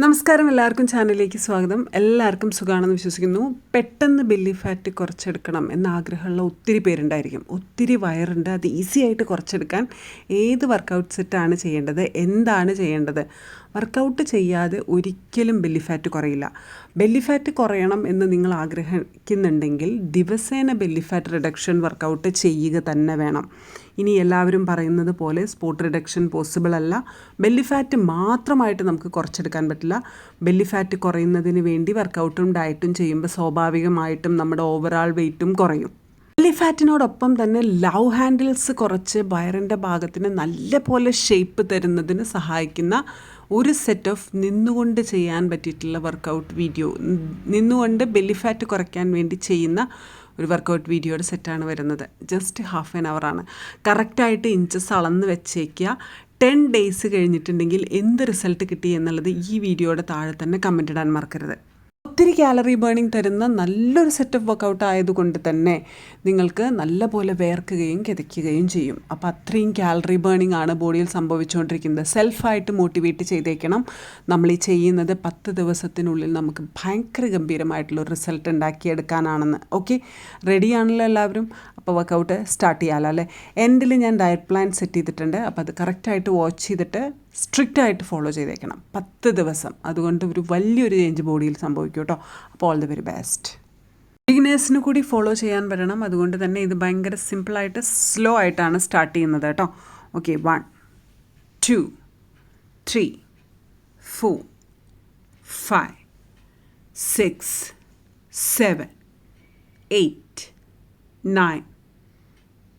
നമസ്കാരം എല്ലാവർക്കും ചാനലിലേക്ക് സ്വാഗതം. എല്ലാവർക്കും സുഖമാണെന്ന് വിശ്വസിക്കുന്നു. പെട്ടെന്ന് ബെല്ലി ഫാറ്റ് കുറച്ചെടുക്കണം എന്ന ആഗ്രഹമുള്ള ഒത്തിരി പേരുണ്ടായിരിക്കും. ഒത്തിരി വയറുണ്ട്. അത് ഈസി ആയിട്ട് കുറച്ചെടുക്കാൻ ഏത് വർക്കൗട്ട് സെറ്റാണ് ചെയ്യേണ്ടത്? എന്താണ് ചെയ്യേണ്ടത്? വർക്കൗട്ട് ചെയ്യാതെ ഒരിക്കലും ബെല്ലി ഫാറ്റ് കുറയില്ല. ബെല്ലി ഫാറ്റ് കുറയണം എന്ന് നിങ്ങൾ ആഗ്രഹിക്കുന്നുണ്ടെങ്കിൽ ദിവസേന ബെല്ലി ഫാറ്റ് റിഡക്ഷൻ വർക്കൗട്ട് ചെയ്യുക തന്നെ വേണം. ഇനി എല്ലാവരും പറയുന്നത് പോലെ സ്പോട്ട് റിഡക്ഷൻ പോസിബിൾ അല്ല. ബെല്ലി ഫാറ്റ് മാത്രമായിട്ട് നമുക്ക് കുറച്ചെടുക്കാൻ പറ്റില്ല. ബെല്ലി ഫാറ്റ് കുറയുന്നതിന് വേണ്ടി വർക്കൗട്ടും ഡയറ്റും ചെയ്യുമ്പോൾ സ്വാഭാവികമായിട്ടും നമ്മുടെ ഓവറാൾ വെയിറ്റും കുറയും. ബെല്ലി ഫാറ്റിനോടൊപ്പം തന്നെ ലവ് ഹാൻഡിൽസ് കുറച്ച് വയറിന്റെ ഭാഗത്തിന് നല്ല പോലെ ഷേപ്പ് തരുന്നതിന് സഹായിക്കുന്ന ഒരു സെറ്റ് ഓഫ് നിന്നുകൊണ്ട് ചെയ്യാൻ പറ്റിയിട്ടുള്ള വർക്കൗട്ട് വീഡിയോ നിന്നുകൊണ്ട് ബെല്ലി ഫാറ്റ് കുറയ്ക്കാൻ വേണ്ടി ചെയ്യുന്ന ഒരു വർക്കൗട്ട് വീഡിയോയുടെ സെറ്റാണ് വരുന്നത്. ജസ്റ്റ് ഹാഫ് ആൻ അവറാണ് കറക്റ്റായിട്ട് ഇഞ്ചസ് അളന്ന് വെച്ചേക്കുക. ടെൻ ഡേയ്സ് കഴിഞ്ഞിട്ടുണ്ടെങ്കിൽ എന്ത് റിസൾട്ട് കിട്ടി എന്നുള്ളത് ഈ വീഡിയോയുടെ താഴെ തന്നെ കമന്റ് ഇടാൻ മറക്കരുത്. ഒത്തിരി കാലറി ബേണിംഗ് തരുന്ന നല്ലൊരു സെറ്റ് ഓഫ് വർക്കൗട്ട് ആയതുകൊണ്ട് തന്നെ നിങ്ങൾക്ക് നല്ല പോലെ വേർക്കുകയും കിതയ്ക്കുകയും ചെയ്യും. അപ്പോൾ അത്രയും കാലറി ബേണിംഗ് ആണ് ബോഡിയിൽ സംഭവിച്ചുകൊണ്ടിരിക്കുന്നത്. സെൽഫായിട്ട് മോട്ടിവേറ്റ് ചെയ്തേക്കണം. നമ്മൾ ഈ ചെയ്യുന്നത് പത്ത് ദിവസത്തിനുള്ളിൽ നമുക്ക് ഭയങ്കര ഗംഭീരമായിട്ടുള്ള റിസൾട്ട് ഉണ്ടാക്കിയെടുക്കാനാണെന്ന്. ഓക്കെ റെഡിയാണല്ലോ എല്ലാവരും? അപ്പോൾ വർക്കൗട്ട് സ്റ്റാർട്ട് ചെയ്യാമല്ലോ അല്ലേ? എൻഡിൽ ഞാൻ ഡയറ്റ് പ്ലാൻ സെറ്റ് ചെയ്തിട്ടുണ്ട്. അപ്പോൾ അത് കറക്റ്റായിട്ട് വാച്ച് ചെയ്തിട്ട് സ്ട്രിക്റ്റ് ആയിട്ട് ഫോളോ ചെയ്തേക്കണം. പത്ത് ദിവസം. അതുകൊണ്ട് ഒരു വലിയൊരു ചേഞ്ച് ബോഡിയിൽ സംഭവിക്കും കേട്ടോ അപ്പോൾ ഓൾ ദി വെരി ബെസ്റ്റ് ബിഗിനേഴ്സിന് കൂടി ഫോളോ ചെയ്യാൻ പറ്റണം അതുകൊണ്ട് തന്നെ ഇത് ഭയങ്കര സിമ്പിളായിട്ട് സ്ലോ ആയിട്ടാണ് സ്റ്റാർട്ട് ചെയ്യുന്നത് കേട്ടോ okay one two three four five six seven eight nine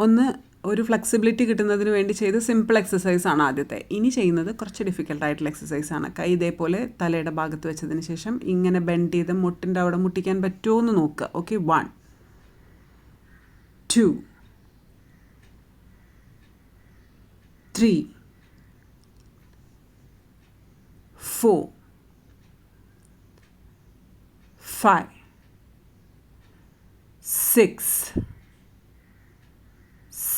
ഒന്ന് ഒരു ഫ്ലെക്സിബിലിറ്റി കിട്ടുന്നതിന് വേണ്ടി ചെയ്ത് സിമ്പിൾ എക്സസൈസ് ആണ് ആദ്യത്തെ. ഇനി ചെയ്യുന്നത് കുറച്ച് ഡിഫിക്കൽട്ട് ആയിട്ടുള്ള എക്സസൈസ് ആണ്. കൈ ഇതേപോലെ തലയുടെ ഭാഗത്ത് വെച്ചതിന് ശേഷം ഇങ്ങനെ ബെൻഡ് ചെയ്ത് മുട്ടിന്റെ അവിടെ മുട്ടിക്കാൻ പറ്റുമോ എന്ന് നോക്കുക okay one two three four five six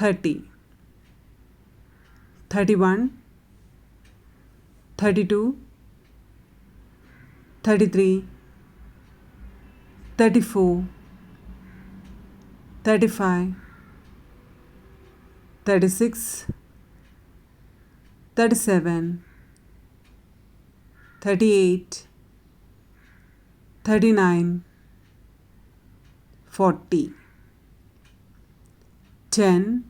30, 31, 32, 33, 34, 35, 36, 37, 38, 39, 40, 10,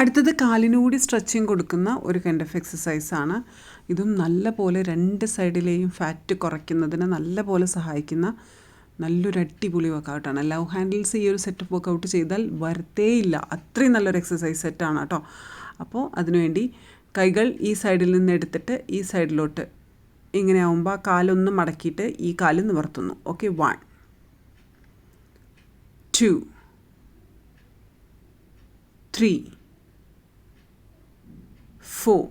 അടുത്തത് കാലിനൂടി സ്ട്രെച്ചിങ് കൊടുക്കുന്ന ഒരു കൈൻഡ് ഓഫ് എക്സസൈസാണ് ഇതും നല്ല പോലെ രണ്ട് സൈഡിലെയും ഫാറ്റ് കുറയ്ക്കുന്നതിന് നല്ല പോലെ സഹായിക്കുന്ന നല്ലൊരു അടിപൊളി വർക്കൗട്ടാണ് ലവ് ഹാൻഡിൽസ് ഈ ഒരു സെറ്റപ്പ് വർക്കൗട്ട് ചെയ്താൽ വരത്തേയില്ല. അത്രയും നല്ലൊരു എക്സസൈസ് സെറ്റാണ് കേട്ടോ അപ്പോൾ അതിനുവേണ്ടി കൈകൾ ഈ സൈഡിൽ നിന്ന് എടുത്തിട്ട് ഈ സൈഡിലോട്ട് ഇങ്ങനെ ആകുമ്പോൾ ആ കാലൊന്ന് മടക്കിയിട്ട് ഈ കാൽ നിവർത്തുന്നു. Okay one two three four,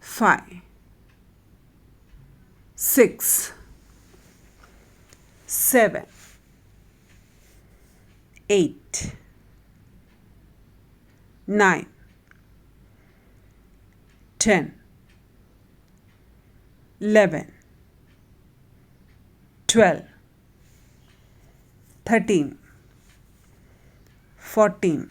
five, six, seven, eight, nine, ten, eleven, twelve, thirteen, fourteen.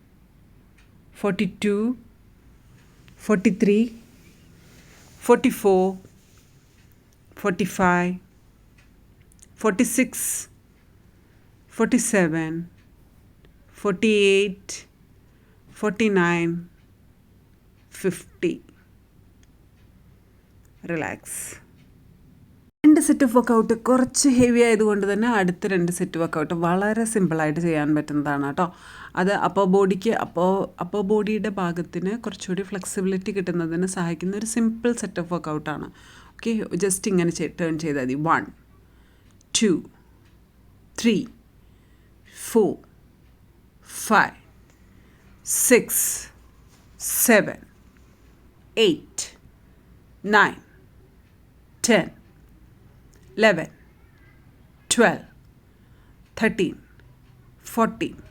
42 43 44 45 46 47 48 49 50 relax രണ്ട് സെറ്റ് വർക്കൗട്ട് കുറച്ച് ഹെവി ആയതുകൊണ്ട് തന്നെ അടുത്ത രണ്ട് സെറ്റ് വർക്കൗട്ട് വളരെ സിമ്പിളായിട്ട് ചെയ്യാൻ പറ്റുന്നതാണ് കേട്ടോ. അത് അപ്പർ ബോഡിക്ക് അപ്പോൾ അപ്പർ ബോഡിയുടെ ഭാഗത്തിന് കുറച്ചുകൂടി ഫ്ലെക്സിബിലിറ്റി കിട്ടുന്നതിന് സഹായിക്കുന്ന ഒരു സിമ്പിൾ സെറ്റ് ഓഫ് വർക്കൗട്ടാണ് ഓക്കെ ജസ്റ്റ് ഇങ്ങനെ ടേൺ ചെയ്താൽ മതി. One two three four five six seven eight nine ten 11, 12, 13, 14,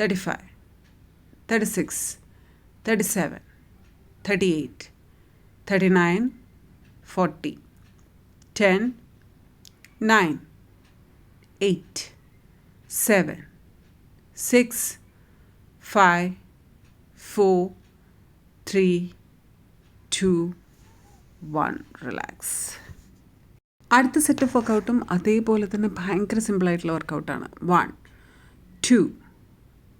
35, 36, 37, 38, 39, 40, 10, 9, 8, 7, 6, 5, 4, 3, 2, 1. Relax അടുത്ത സെറ്റ് ഓഫ് വർക്കൗട്ടും അതേപോലെ തന്നെ ഭയങ്കര സിമ്പിളായിട്ടുള്ള വർക്കൗട്ടാണ് one two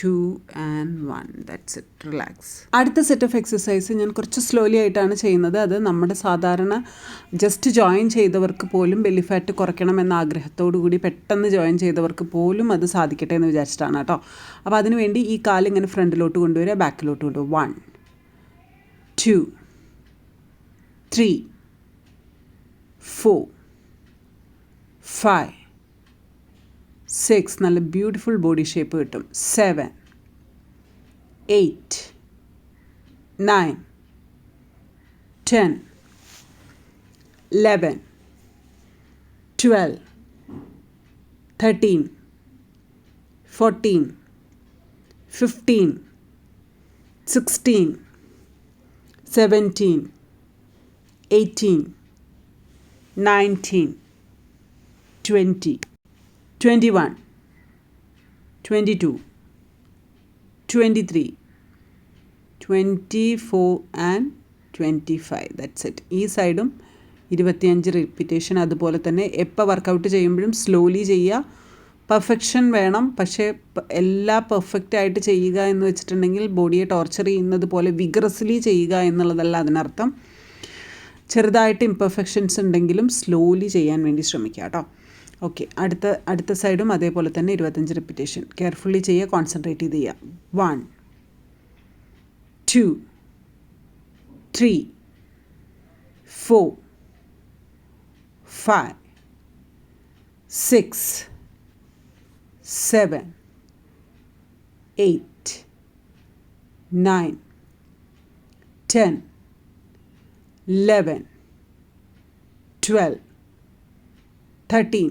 two and one that's it relax അടുത്ത സെറ്റ് ഓഫ് എക്സസൈസ് ഞാൻ കുറച്ച് സ്ലോലി ആയിട്ടാണ് ചെയ്യുന്നത്. അത് നമ്മുടെ സാധാരണ ജസ്റ്റ് ജോയിൻ ചെയ്തവർക്ക് പോലും ബെല്ലി ഫാറ്റ് കുറയ്ക്കണം എന്ന ആഗ്രഹത്തോടു കൂടി പെട്ടെന്ന് ജോയിൻ ചെയ്തവർക്ക് പോലും അത് സാധിക്കട്ടെ എന്ന് വിചാരിച്ചിട്ടാണ് കേട്ടോ. അപ്പോൾ അതിനുവേണ്ടി ഈ കാലിങ്ങനെ ഫ്രണ്ടിലോട്ട് കൊണ്ടുവരിക ബാക്കിലോട്ട് കൊണ്ടുവരിക. One two three four five six നല്ല ബ്യൂട്ടിഫുൾ ബോഡി ഷേപ്പ് കിട്ടും. Seven eight nine ten eleven twelve thirteen fourteen fifteen sixteen seventeen eighteen nineteen twenty 21, 22, 23, 24 and twenty five. That's it ഈ സൈഡും ഇരുപത്തിയഞ്ച് റിപ്പീറ്റേഷൻ അതുപോലെ തന്നെ എപ്പോൾ വർക്കൗട്ട് ചെയ്യുമ്പോഴും സ്ലോലി ചെയ്യുക. പെർഫെക്ഷൻ വേണം. പക്ഷേ എല്ലാ പെർഫെക്റ്റ് ആയിട്ട് ചെയ്യുക എന്ന് വെച്ചിട്ടുണ്ടെങ്കിൽ ബോഡിയെ ടോർച്ചർ ചെയ്യുന്നത് പോലെ വിഗ്രസ്ലി ചെയ്യുക എന്നുള്ളതല്ല അതിനർത്ഥം. ചെറുതായിട്ട് ഇംപെർഫെക്ഷൻസ് ഉണ്ടെങ്കിലും സ്ലോലി ചെയ്യാൻ വേണ്ടി ശ്രമിക്കുക കേട്ടോ. ഓക്കെ അടുത്ത അടുത്ത സൈഡും അതേപോലെ തന്നെ ഇരുപത്തഞ്ച് റിപ്പിറ്റേഷൻ കെയർഫുള്ളി ചെയ്യുക കോൺസെൻട്രേറ്റ് ചെയ്ത് ചെയ്യുക. One two three four five six seven eight nine ten eleven twelve thirteen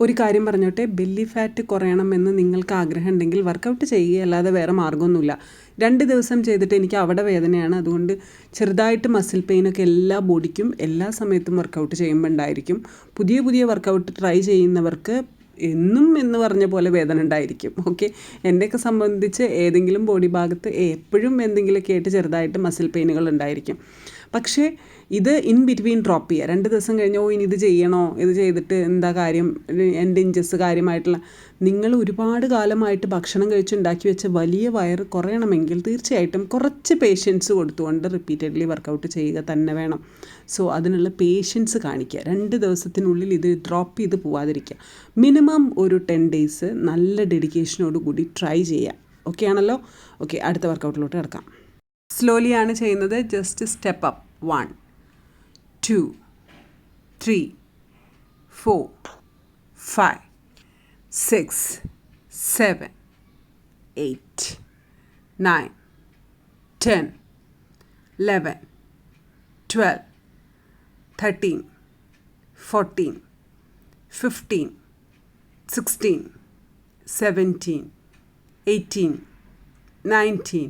ഒരു കാര്യം പറഞ്ഞോട്ടെ ബെല്ലി ഫാറ്റ് കുറയണമെന്ന് നിങ്ങൾക്ക് ആഗ്രഹം ഉണ്ടെങ്കിൽ വർക്കൗട്ട് ചെയ്യുക അല്ലാതെ വേറെ മാർഗമൊന്നുമില്ല. രണ്ട് ദിവസം ചെയ്തിട്ട് എനിക്ക് അവിടെ വേദനയാണ്. അതുകൊണ്ട് ചെറുതായിട്ട് മസിൽ പെയിനൊക്കെ എല്ലാ ബോഡിക്കും എല്ലാ സമയത്തും വർക്കൗട്ട് ചെയ്യുമ്പോൾ ഉണ്ടായിരിക്കും. പുതിയ പുതിയ വർക്കൗട്ട് ട്രൈ ചെയ്യുന്നവർക്ക് എന്നും എന്ന് പറഞ്ഞ പോലെ വേദന ഉണ്ടായിരിക്കും. ഓക്കെ എന്നെയൊക്കെ സംബന്ധിച്ച് ഏതെങ്കിലും ബോഡി ഭാഗത്ത് എപ്പോഴും എന്തെങ്കിലുമൊക്കെ ആയിട്ട് ചെറുതായിട്ട് മസിൽ പെയിനുകൾ ഉണ്ടായിരിക്കും. പക്ഷേ ഇത് ഇൻ ബിറ്റ്വീൻ ഡ്രോപ്പ് ചെയ്യുക. രണ്ട് ദിവസം കഴിഞ്ഞോ ഇനി ഇത് ചെയ്യണോ? ഇത് ചെയ്തിട്ട് എന്താ കാര്യം? എന്റെ ഇഞ്ചസ് കാര്യമായിട്ടുള്ള. നിങ്ങൾ ഒരുപാട് കാലമായിട്ട് ഭക്ഷണം കഴിച്ചുണ്ടാക്കി വെച്ച വലിയ വയറ് കുറയണമെങ്കിൽ തീർച്ചയായിട്ടും കുറച്ച് പേഷ്യൻസ് കൊടുത്തുകൊണ്ട് റിപ്പീറ്റഡ്ലി വർക്കൗട്ട് ചെയ്യുക തന്നെ വേണം. സോ അതിനുള്ള പേഷ്യൻസ് കാണിക്കുക. രണ്ട് ദിവസത്തിനുള്ളിൽ ഇത് ഡ്രോപ്പ് ചെയ്ത് പോവാതിരിക്കുക. മിനിമം ഒരു ടെൻ ഡേയ്സ് നല്ല ഡെഡിക്കേഷനോട് കൂടി ട്രൈ ചെയ്യുക. ഓക്കെ ആണല്ലോ? ഓക്കെ അടുത്ത വർക്കൗട്ടിലോട്ട് കിടക്കാം. സ്ലോലിയാണ് ചെയ്യുന്നത് just step up one two three four five six seven eight nine ten eleven twelve thirteen fourteen fifteen sixteen seventeen eighteen nineteen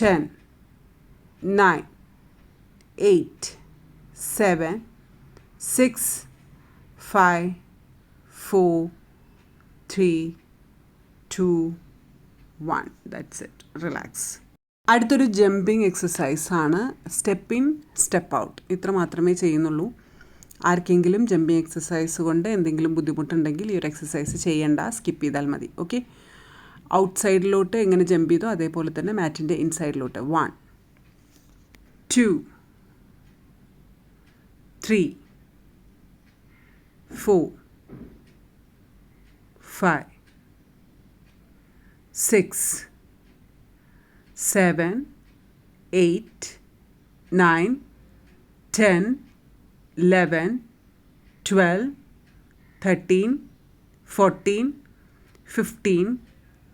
one nine, eight, seven, six, five, four, three, two, one. That's it. Relax അടുത്തൊരു jumping exercise ആണ് step in step out ഇത്ര മാത്രമേ ചെയ്യുന്നുള്ളൂ. ആർക്കെങ്കിലും jumping exercise കൊണ്ട് എന്തെങ്കിലും ബുദ്ധിമുട്ടുണ്ടെങ്കിൽ ഈ ഒരു എക്സസൈസ് ചെയ്യേണ്ട. സ്കിപ്പ് ചെയ്താൽ മതി. ഓക്കെ ഔട്ട് സൈഡിലോട്ട് എങ്ങനെ ജമ്പ് ചെയ്തോ അതേപോലെ തന്നെ മാറ്റിന്റെ ഇൻസൈഡിലോട്ട്. One two three four five six seven eight nine ten eleven twelve thirteen fourteen fifteen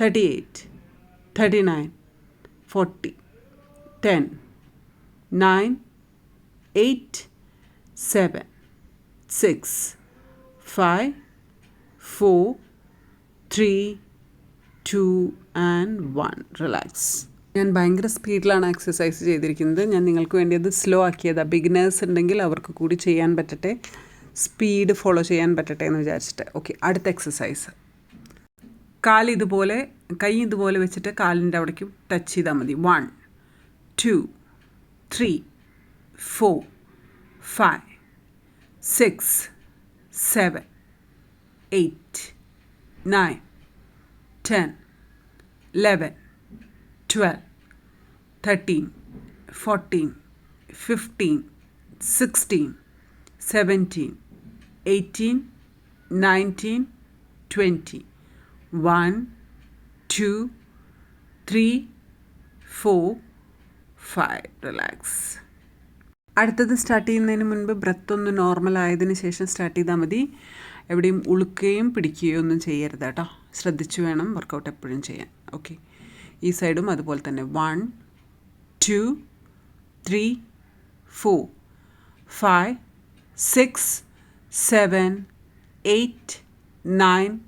thirty eight thirty nine forty ten nine eight seven six five four three two and one relax ഞാൻ ഭയങ്കര സ്പീഡിലാണ് exercise ചെയ്തിരിക്കുന്നത്. ഞാൻ നിങ്ങൾക്ക് വേണ്ടി അത് slow ആക്കിയതാണ് beginners ഉണ്ടെങ്കിൽ അവർക്ക് കൂടി ചെയ്യാൻ പറ്റട്ടെ. സ്പീഡ് ഫോളോ ചെയ്യാൻ പറ്റട്ടെ എന്ന് വിചാരിച്ചിട്ട്. ഓക്കെ അടുത്ത എക്സസൈസ് കാൽ ഇതുപോലെ കൈ ഇതുപോലെ വെച്ചിട്ട് കാലിന്റെ അവിടേക്ക് ടച്ച് ചെയ്താൽ മതി. One two three four five six seven eight nine ten eleven twelve thirteen fourteen fifteen sixteen seventeen eighteen nineteen twenty one two, three, four, five. Relax. അടുത്തത് സ്റ്റാർട്ട് ചെയ്യുന്നതിന് മുൻപ് ബ്രത്ത് ഒന്ന് നോർമൽ ആയതിനു ശേഷം സ്റ്റാർട്ട് ചെയ്താൽ മതി. എവിടെയും ഉളുക്കുകയും പിടിക്കുകയോ ഒന്നും ചെയ്യരുത് കേട്ടോ. ശ്രദ്ധിച്ചു വേണം വർക്കൗട്ട് എപ്പോഴും ചെയ്യാൻ. ഓക്കെ ഈ സൈഡും അതുപോലെ തന്നെ. One two three four five six seven eight nine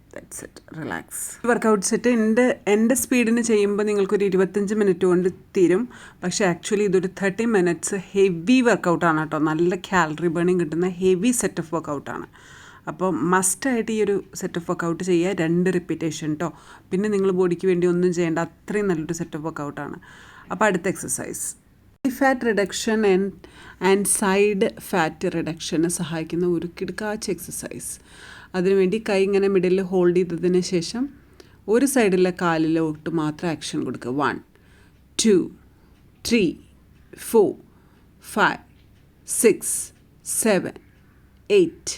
Relax workout set എന്റെ എന്റെ സ്പീഡിന് ചെയ്യുമ്പോൾ നിങ്ങൾക്കൊരു ഇരുപത്തഞ്ച് മിനിറ്റ് കൊണ്ട് തീരും. പക്ഷേ ആക്ച്വലി ഇതൊരു തേർട്ടി മിനിറ്റ്സ് ഹെവി വർക്കൗട്ടാണ് കേട്ടോ. നല്ല കാലറി ബേണിങ് കിട്ടുന്ന ഹെവി സെറ്റ് ഓഫ് വർക്കൗട്ടാണ് അപ്പോൾ മസ്റ്റായിട്ട് ഈ ഒരു സെറ്റ് ഓഫ് വർക്കൗട്ട് ചെയ്യുക. രണ്ട് റിപ്പീറ്റേഷൻ കേട്ടോ പിന്നെ നിങ്ങൾ ബോഡിക്ക് വേണ്ടി ഒന്നും ചെയ്യേണ്ട അത്രയും നല്ലൊരു സെറ്റ് ഓഫ് വർക്കൗട്ടാണ് അപ്പോൾ അടുത്ത exercise fat reduction and and side fat റിഡക്ഷന് സഹായിക്കുന്ന ഒരു കിടക്കാച്ച എക്സസൈസ് അതിനുവേണ്ടി കൈ ഇങ്ങനെ മിഡിൽ ഹോൾഡ് ചെയ്തതിന് ശേഷം ഒരു സൈഡിലെ കാലിലോട്ട് മാത്രം ആക്ഷൻ കൊടുക്കുക. One two three four five six seven eight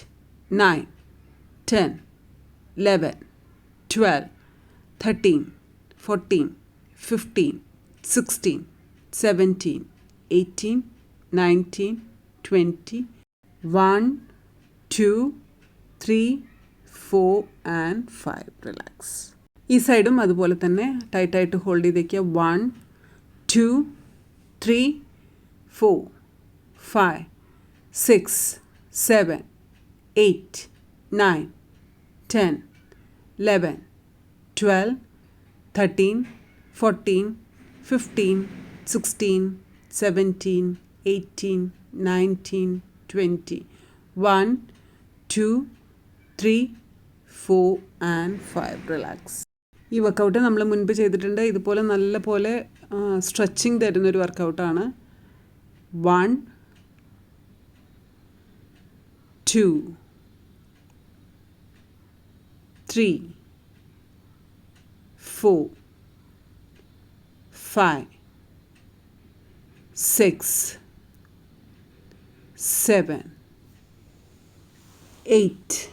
nine ten eleven twelve thirteen fourteen fifteen sixteen seventeen eighteen nineteen twenty one two three four and five relax ഈ സൈഡും അതുപോലെ തന്നെ ടൈറ്റായിട്ട് ഹോൾഡ് ചെയ്തേക്കുക one two three four five six seven eight nine ten eleven twelve thirteen fourteen fifteen sixteen seventeen eighteen nineteen twenty one two three four and five relax ഈ workout നമ്മൾ മുൻപ് ചെയ്തിട്ടുണ്ട്. ഇതുപോലെ നല്ല പോലെ സ്ട്രെച്ചിങ് തരുന്നൊരു വർക്കൗട്ടാണ് one two three four five six seven eight,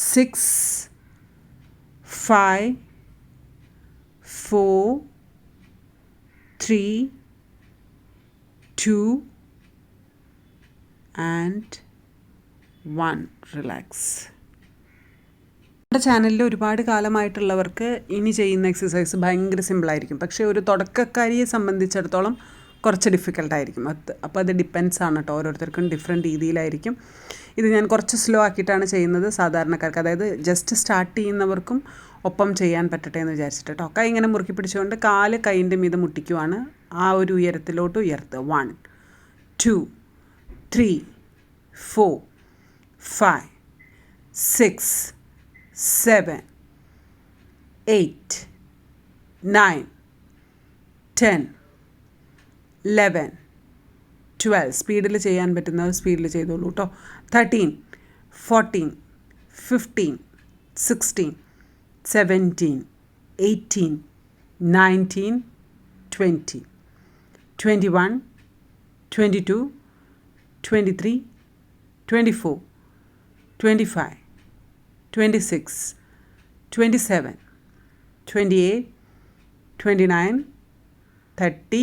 6 5 4 3 2 and 1 Relax. നമ്മുടെ ചാനലിൽ ഒരുപാട് കാലമായിട്ടുള്ളവർക്ക് ഇനി ചെയ്യുന്ന എക്സസൈസ് ഭയങ്കര സിമ്പിളായിരിക്കും പക്ഷേ ഒരു തുടക്കക്കാരിയെ സംബന്ധിച്ചിടത്തോളം കുറച്ച് ഡിഫിക്കൽട്ടായിരിക്കും അത് അപ്പോൾ അത് ഡിപ്പെൻസ് ആണ് കേട്ടോ ഓരോരുത്തർക്കും ഡിഫറെന്റ് രീതിയിലായിരിക്കും. ഇത് ഞാൻ കുറച്ച് സ്ലോ ആക്കിയിട്ടാണ് ചെയ്യുന്നത്. സാധാരണക്കാർക്ക് അതായത് ജസ്റ്റ് സ്റ്റാർട്ട് ചെയ്യുന്നവർക്കും ഒപ്പം ചെയ്യാൻ പറ്റട്ടെ എന്ന് വിചാരിച്ചിട്ട് കേട്ടോ കൈ ഇങ്ങനെ മുറുക്കി പിടിച്ചുകൊണ്ട് കാൽ കൈന്റെ മീത് മുട്ടിക്കുവാണ്. ആ ഒരു ഉയരത്തിലോട്ട് ഉയർത്തുക one two three four five six seven eight nine ten eleven twelve സ്പീഡിൽ ചെയ്യാൻ പറ്റുന്നത് സ്പീഡിൽ ചെയ്തോളൂ കേട്ടോ thirteen fourteen fifteen sixteen seventeen eighteen nineteen twenty twenty one twenty two twenty three twenty four twenty five twenty six twenty seven twenty eight twenty nine thirty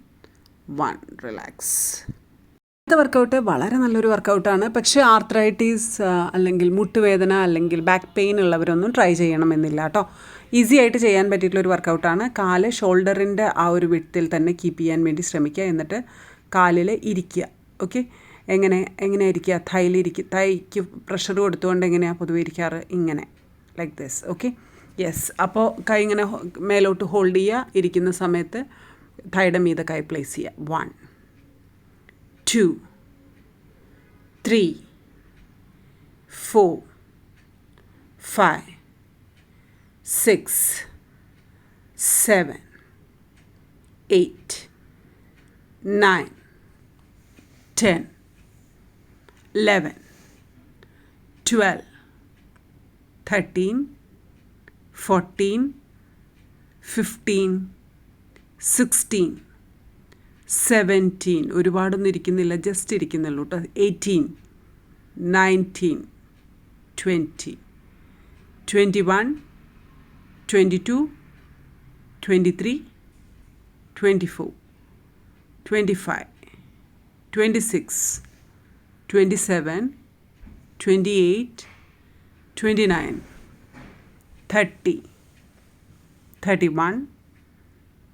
one relax. അടുത്ത workout വളരെ നല്ലൊരു വർക്കൗട്ടാണ്. പക്ഷേ ആർത്രൈറ്റീസ് അല്ലെങ്കിൽ മുട്ടുവേദന അല്ലെങ്കിൽ back pain ഉള്ളവരൊന്നും try ചെയ്യണമെന്നില്ല കേട്ടോ. Easy ആയിട്ട് ചെയ്യാൻ പറ്റിയിട്ടുള്ള ഒരു വർക്കൗട്ടാണ്. കാൽ ഷോൾഡറിന്റെ ആ ഒരു വിട്ടിൽ തന്നെ കീപ്പ് ചെയ്യാൻ വേണ്ടി ശ്രമിക്കുക. എന്നിട്ട് കാലിൽ ഇരിക്കുക. ഓക്കെ? എങ്ങനെ എങ്ങനെ ഇരിക്കുക? തൈലിരിക്കുക തൈക്ക് പ്രഷർ കൊടുത്തുകൊണ്ട് എങ്ങനെയാണ് പൊതുവെ ഇരിക്കാറ്? ഇങ്ങനെ. Like this. ഓക്കെ? യെസ്. അപ്പോൾ കൈ ഇങ്ങനെ മേലോട്ട് ഹോൾഡ് ചെയ്യുക. ഇരിക്കുന്ന സമയത്ത് തൈയുടെ മീത കൈ പ്ലേസ് ചെയ്യുക one two three four five six seven eight nine ten eleven twelve thirteen fourteen fifteen sixteen seventeen ഒരുപാടൊന്നും ഇരിക്കുന്നില്ല ജസ്റ്റ് ഇരിക്കുന്നുള്ളൂ കേട്ടോ eighteen nineteen twenty twenty one twenty two twenty three twenty four twenty five twenty six twenty seven twenty eight twenty nine thirty thirty one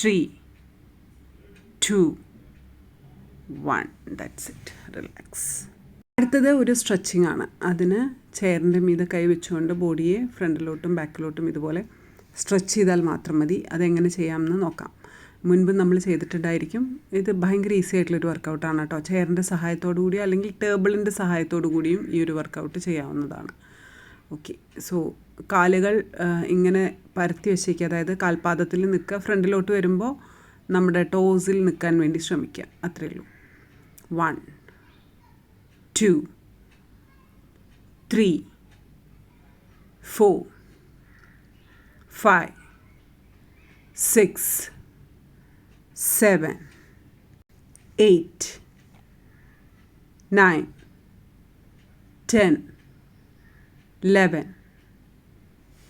three, two, one that's it relax അടുത്തത് ഒരു stretching ആണ്. അതിന് ചെയറിന്റെ മീതെ കൈ വെച്ചുകൊണ്ട് ബോഡിയെ ഫ്രണ്ടിലോട്ടും ബാക്കിലോട്ടും ഇതുപോലെ stretch ചെയ്താൽ മാത്രം മതി. അതെങ്ങനെ ചെയ്യാമെന്ന് നോക്കാം. മുൻപ് നമ്മൾ ചെയ്തിട്ടുണ്ടായിരിക്കും. ഇത് ഭയങ്കര ഈസി ആയിട്ടുള്ളൊരു വർക്കൗട്ടാണ് കേട്ടോ. ചെയറിന്റെ സഹായത്തോടു കൂടി അല്ലെങ്കിൽ ടേബിളിന്റെ സഹായത്തോടു കൂടിയും ഈ ഒരു വർക്കൗട്ട് ചെയ്യാവുന്നതാണ്. ഓക്കെ സോ കാലുകൾ ഇങ്ങനെ പരത്തി വെച്ചേക്കുക. അതായത് കാൽപാദത്തിൽ നിൽക്കുക. ഫ്രണ്ടിലോട്ട് വരുമ്പോൾ നമ്മുടെ ടോസിൽ നിൽക്കാൻ വേണ്ടി ശ്രമിക്കുക. അത്രയേ ഉള്ളൂ. One two three four five six seven eight nine ten 11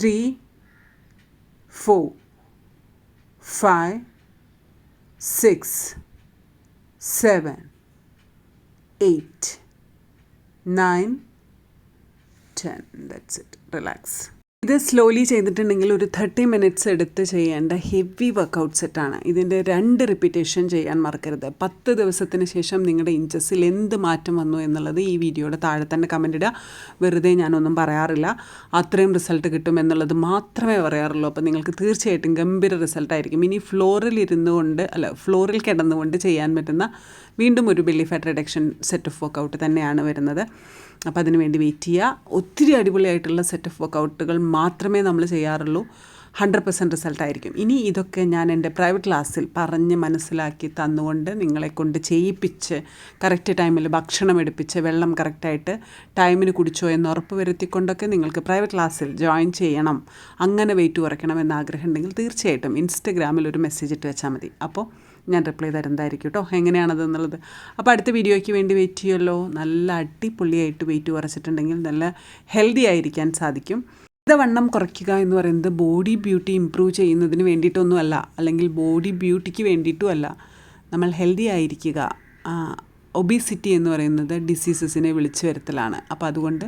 three, four, five, six, seven, eight, nine, ten. That's it. Relax. ഇത് സ്ലോലി ചെയ്തിട്ടുണ്ടെങ്കിൽ ഒരു തേർട്ടി മിനിറ്റ്സ് എടുത്ത് ചെയ്യേണ്ട ഹെവി വർക്കൗട്ട് സെറ്റാണ് ഇതിന്റെ രണ്ട് റിപ്പീറ്റേഷൻ ചെയ്യാൻ മറക്കരുത്. പത്ത് ദിവസത്തിന് ശേഷം നിങ്ങളുടെ ഇഞ്ചസിൽ എന്ത് മാറ്റം വന്നു എന്നുള്ളത് ഈ വീഡിയോയുടെ താഴെ തന്നെ കമന്റ് ഇടുക. വെറുതെ ഞാനൊന്നും പറയാറില്ല. അത്രയും റിസൾട്ട് കിട്ടും എന്നുള്ളത് മാത്രമേ പറയാറുള്ളൂ. അപ്പോൾ നിങ്ങൾക്ക് തീർച്ചയായിട്ടും ഗംഭീര റിസൾട്ടായിരിക്കും ഇനി ഫ്ലോറിൽ ഇരുന്നുകൊണ്ട് അല്ല ഫ്ലോറിൽ കിടന്നുകൊണ്ട് ചെയ്യാൻ പറ്റുന്ന വീണ്ടും ഒരു belly fat reduction set of workout തന്നെയാണ് വരുന്നത്. അപ്പോൾ അതിന് വേണ്ടി വെയിറ്റ് ചെയ്യുക. ഒത്തിരി അടിപൊളിയായിട്ടുള്ള സെറ്റ് ഓഫ് വർക്കൗട്ടുകൾ മാത്രമേ നമ്മൾ ചെയ്യാറുള്ളൂ. ഹൺഡ്രഡ് പെർസെന്റ് റിസൾട്ട് ആയിരിക്കും. ഇനി ഇതൊക്കെ ഞാൻ എന്റെ പ്രൈവറ്റ് ക്ലാസ്സിൽ പറഞ്ഞ് മനസ്സിലാക്കി തന്നുകൊണ്ട് നിങ്ങളെ കൊണ്ട് ചെയ്യിപ്പിച്ച് കറക്റ്റ് ടൈമിൽ ഭക്ഷണം എടുപ്പിച്ച് വെള്ളം കറക്റ്റായിട്ട് ടൈമിന് കുടിച്ചോ എന്ന് ഉറപ്പ് വരുത്തിക്കൊണ്ടൊക്കെ നിങ്ങൾക്ക് പ്രൈവറ്റ് ക്ലാസ്സിൽ ജോയിൻ ചെയ്യണം. അങ്ങനെ വെയിറ്റ് കുറയ്ക്കണം എന്ന് ആഗ്രഹം ഉണ്ടെങ്കിൽ തീർച്ചയായിട്ടും ഇൻസ്റ്റഗ്രാമിൽ ഒരു മെസ്സേജ് ഇട്ട് വെച്ചാൽ മതി. അപ്പോൾ ഞാൻ റിപ്ലൈ തരുന്നതായിരിക്കും കേട്ടോ എങ്ങനെയാണത് എന്നുള്ളത് അപ്പോൾ അടുത്ത വീഡിയോയ്ക്ക് വേണ്ടി വെയിറ്റ് ചെയ്യുമല്ലോ നല്ല അടിപൊളിയായിട്ട് വെയിറ്റ് കുറച്ചിട്ടുണ്ടെങ്കിൽ നല്ല ഹെൽത്തി ആയിരിക്കാൻ സാധിക്കും. വണ്ണം കുറയ്ക്കുക എന്ന് പറയുന്നത് ബോഡി ബ്യൂട്ടി ഇമ്പ്രൂവ് ചെയ്യുന്നതിന് വേണ്ടിയിട്ടൊന്നുമല്ല. അല്ലെങ്കിൽ ബോഡി ബ്യൂട്ടിക്ക് വേണ്ടിയിട്ടുമല്ല. നമ്മൾ ഹെൽത്തി ആയിരിക്കുക. ഒബീസിറ്റി എന്ന് പറയുന്നത് ഡിസീസസിനെ വിളിച്ചു വരുത്തലാണ്. അപ്പോൾ അതുകൊണ്ട്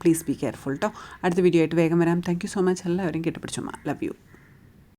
പ്ലീസ് ബി കെയർഫുൾ കേട്ടോ അടുത്ത വീഡിയോ ആയിട്ട് വേഗം വരാം. താങ്ക് യു സോ മച്ച് എല്ലാവരും കേട്ടുപിടിച്ചുമ്മ ലവ് യു